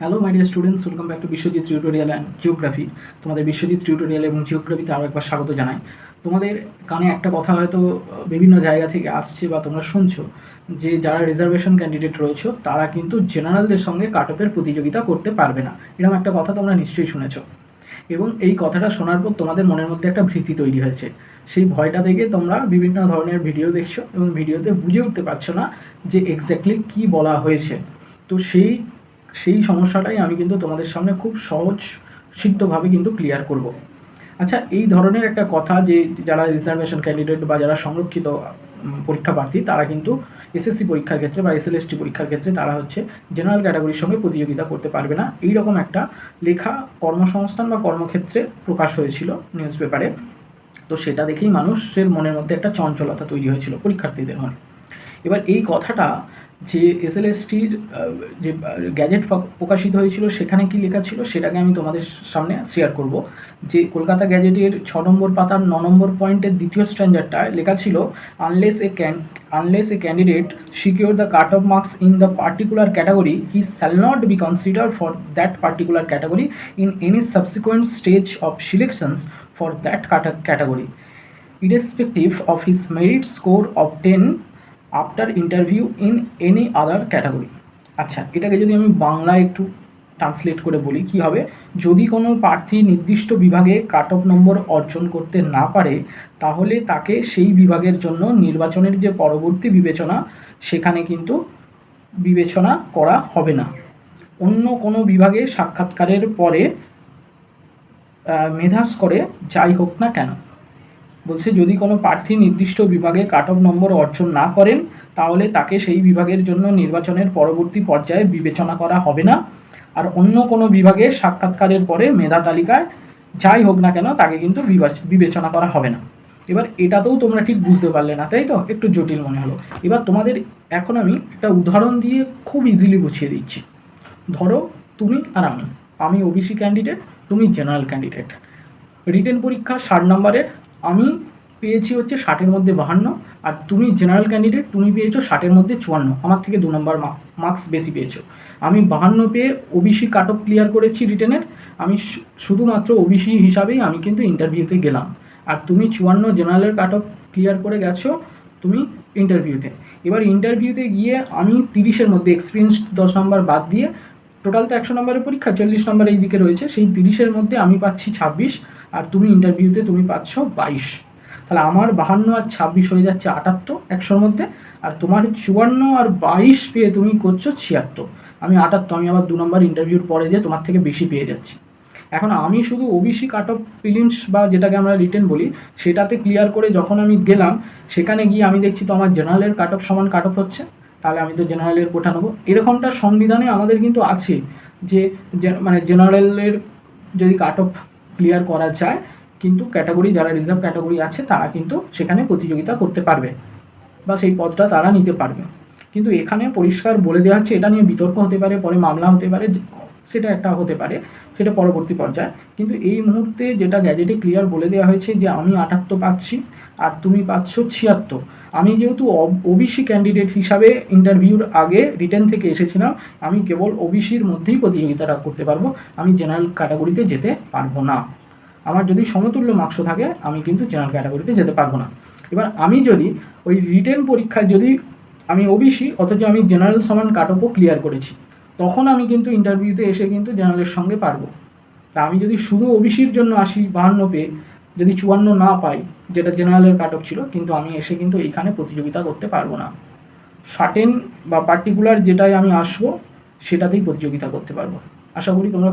Hello my dear students welcome back to Biswajit tutorial and geography তোমাদের Biswajit tutorial এবং জিওগ্রাফিতে আরও একবার স্বাগত জানাই। তোমাদের কানে একটা কথা হয়তো বিভিন্ন জায়গা থেকে আসছে বা তোমরা শুনছো যে, যারা রিজার্ভেশন ক্যান্ডিডেট রয়েছে, তারা কিন্তু জেনারেলদের সঙ্গে কাটপের প্রতিযোগিতা করতে পারবে না। এরকম একটা কথা তোমরা নিশ্চয়ই শুনেছো। এবং এই কথাটা শোনার পর তোমাদের মনের মধ্যে একটা ভীতি তৈরি হয়েছে। সেই ভয়টা থেকে তোমরা বিভিন্ন ধরনের ভিডিও দেখছ এবং ভিডিওতে বুঝে উঠতে পারছ না যে এক্স্যাক্টলি কী বলা হয়েছে। তো সেই সেই সমস্যাটাই আমি কিন্তু তোমাদের সামনে খুব সহজ সিদ্ধভাবে কিন্তু ক্লিয়ার করব। আচ্ছা এই ধরনের একটা কথা যে যারা রিজার্ভেশন ক্যান্ডিডেট বা যারা সংরক্ষিত পরীক্ষা প্রার্থী, তারা কিন্তু এসএসসি পরীক্ষার ক্ষেত্রে বা এস এসএলএসটি পরীক্ষার ক্ষেত্রে তারা হচ্ছে জেনারেল ক্যাটাগরির সঙ্গে প্রতিযোগিতা করতে পারবে না। এই রকম একটা লেখা কর্মসংস্থান বা কর্মক্ষেত্রে প্রকাশ হয়েছিল নিউজ পেপারে তো সেটা দেখেই মানুষের মনের মধ্যে একটা চঞ্চলতা তৈরি হয়েছিল পরীক্ষার্থীদের মনে। এবার এই কথাটা যে এস এল এসএলএসটির যে গ্যাজেট প্রকাশিত হয়েছিল, সেখানে কি লেখা ছিল সেটাকে আমি তোমাদের সামনে শেয়ার করব। যে কলকাতা গ্যাজেটের ছ নম্বর পাতার ন নম্বর পয়েন্টের দ্বিতীয় স্ট্যান্ডার্ডটায় লেখা ছিল unless a can unless a candidate secure the cut off marks in the particular category he shall not be consider for that particular category in any subsequent stage of selections for that category irrespective of of merit score score obtained after interview in any other category আচ্ছা এটাকে যদি আমি বাংলায় একটু translate করে বলি, কি হবে? যদি কোনো প্রার্থী নির্দিষ্ট বিভাগে কাট অফ নম্বর অর্জন করতে না পারে, তাহলে তাকে সেই বিভাগের জন্য নির্বাচনের যে পরবর্তী বিবেচনা, সেখানে কিন্তু বিবেচনা করা হবে না। অন্য কোনো বিভাগে সাক্ষাৎকারের পরে মেধাস করে যাই হোক না কেন বলছে, যদি কোনো প্রার্থী নির্দিষ্ট বিভাগে কাট অফ নম্বর অর্জন না করেন, তাহলে তাকে সেই বিভাগের জন্য নির্বাচনের পরবর্তী পর্যায়ে বিবেচনা করা হবে না। আর অন্য কোনো বিভাগের সাক্ষাৎকারের পরে মেধা তালিকায় যাই হোক না কেন, তাকে কিন্তু বিবেচনা করা হবে না। এবার এটাতেও তোমরা ঠিক বুঝতে পারলে না, তাই তো? একটু জটিল মনে হলো। এবার তোমাদের এখন আমি একটা উদাহরণ দিয়ে খুব ইজিলি বুঝিয়ে দিচ্ছি। ধরো, তুমি আর আমি আমি ওবিসি ক্যান্ডিডেট তুমি জেনারেল ক্যান্ডিডেট রিটেন পরীক্ষা ষাট নম্বরের আমি পেয়েছি হচ্ছে ষাটের মধ্যে বাহান্ন, আর তুমি জেনারেল ক্যান্ডিডেট তুমি পেয়েছ ষাটের মধ্যে চুয়ান্ন। আমার থেকে দু নম্বর মার্কস বেশি পেয়েছ। আমি বাহান্ন পেয়ে ওবিসি কাট অফ ক্লিয়ার করেছি রিটেনের আমি শুধুমাত্র ওবিসি হিসাবেই আমি কিন্তু ইন্টারভিউতে গেলাম। আর তুমি চুয়ান্ন জেনারেলের কাট অফ ক্লিয়ার করে গেছো তুমি ইন্টারভিউতে এবার ইন্টারভিউতে গিয়ে আমি তিরিশের মধ্যে এক্সপিরিয়েন্স দশ নম্বর বাদ দিয়ে টোটাল তো একশো নম্বরের পরীক্ষা, চল্লিশ নম্বর এই দিকে রয়েছে। সেই তিরিশের মধ্যে আমি পাচ্ছি ছাব্বিশ। আর তুমি ইন্টারভিউতে তুমি পাচ্ছ বাইশ। তাহলে আমার বাহান্ন আর ছাব্বিশ হয়ে যাচ্ছে আটাত্তর একশোর মধ্যে, আর তোমার চুয়ান্ন আর বাইশ পেয়ে তুমি করছ ছিয়াত্তর। আমি আটাত্তর, আমি আবার দু নম্বর ইন্টারভিউর পরে দিয়ে তোমার থেকে বেশি পেয়ে যাচ্ছি। এখন আমি শুধু ওবিসি কাট অফ ফিলিমস বা যেটাকে আমরা রিটেন বলি, সেটাতে ক্লিয়ার করে যখন আমি গেলাম, সেখানে গিয়ে আমি দেখছি তো আমার জেনারেলের কাট অফ সমান কাট অফ হচ্ছে, তাহলে আমি তো জেনারেলের কোঠা নেব। এরকমটা সংবিধানে আমাদের কিন্তু আছে যে- মানে জেনারেলের যদি কাট অফ ক্লিয়ার করা যায়, কিন্তু ক্যাটাগরি যারা রিজার্ভ ক্যাটাগরি আছে, তারা কিন্তু সেখানে প্রতিযোগিতা করতে পারবে বা সেই পদটা তারা নিতে পারবে। কিন্তু এখানে পরিষ্কার বলে দেওয়া হচ্ছে, এটা নিয়ে বিতর্ক হতে পারে, পরে মামলা হতে পারে সেটা একটা হতে পারে, সেটা পরবর্তী পর্যায়ে। কিন্তু এই মুহূর্তে যেটা গ্যাজেটে ক্লিয়ার বলে দেওয়া হয়েছে যে আমি আটাত্তর পাচ্ছি আর তুমি পাচ্ছ ছিয়াত্তর। আমি যেহেতু ওবিসি ক্যান্ডিডেট হিসাবে ইন্টারভিউর আগে রিটেন থেকে এসেছিলাম, আমি কেবল ওবিসির মধ্যেই প্রতিযোগিতাটা করতে পারব, আমি জেনারেল ক্যাটাগরিতে যেতে পারব না। আমার যদি সমতুল্য মার্কস থাকে, আমি কিন্তু জেনারেল ক্যাটাগরিতে যেতে পারব না। এবার আমি যদি ওই রিটেন পরীক্ষায় যদি আমি ওবিসি অথচ আমি জেনারেল সমান কাটঅপও ক্লিয়ার করেছি তখন আমি কিন্তু ইন্টারভিউতে এসে কিন্তু জেনারেলের সঙ্গে পারব। তা আমি যদি শুধু ওবিসির জন্য আসি বাহান্ন পেয়ে যদি চুয়ান্ন না পাই, যেটা জেনারেলের কাট ছিল, কিন্তু আমি এসে কিন্তু এইখানে প্রতিযোগিতা করতে পারব না। সার্টেন বা পার্টিকুলার যেটাই আমি আসব, সেটাতেই প্রতিযোগিতা করতে পারব। আশা করি তোমরা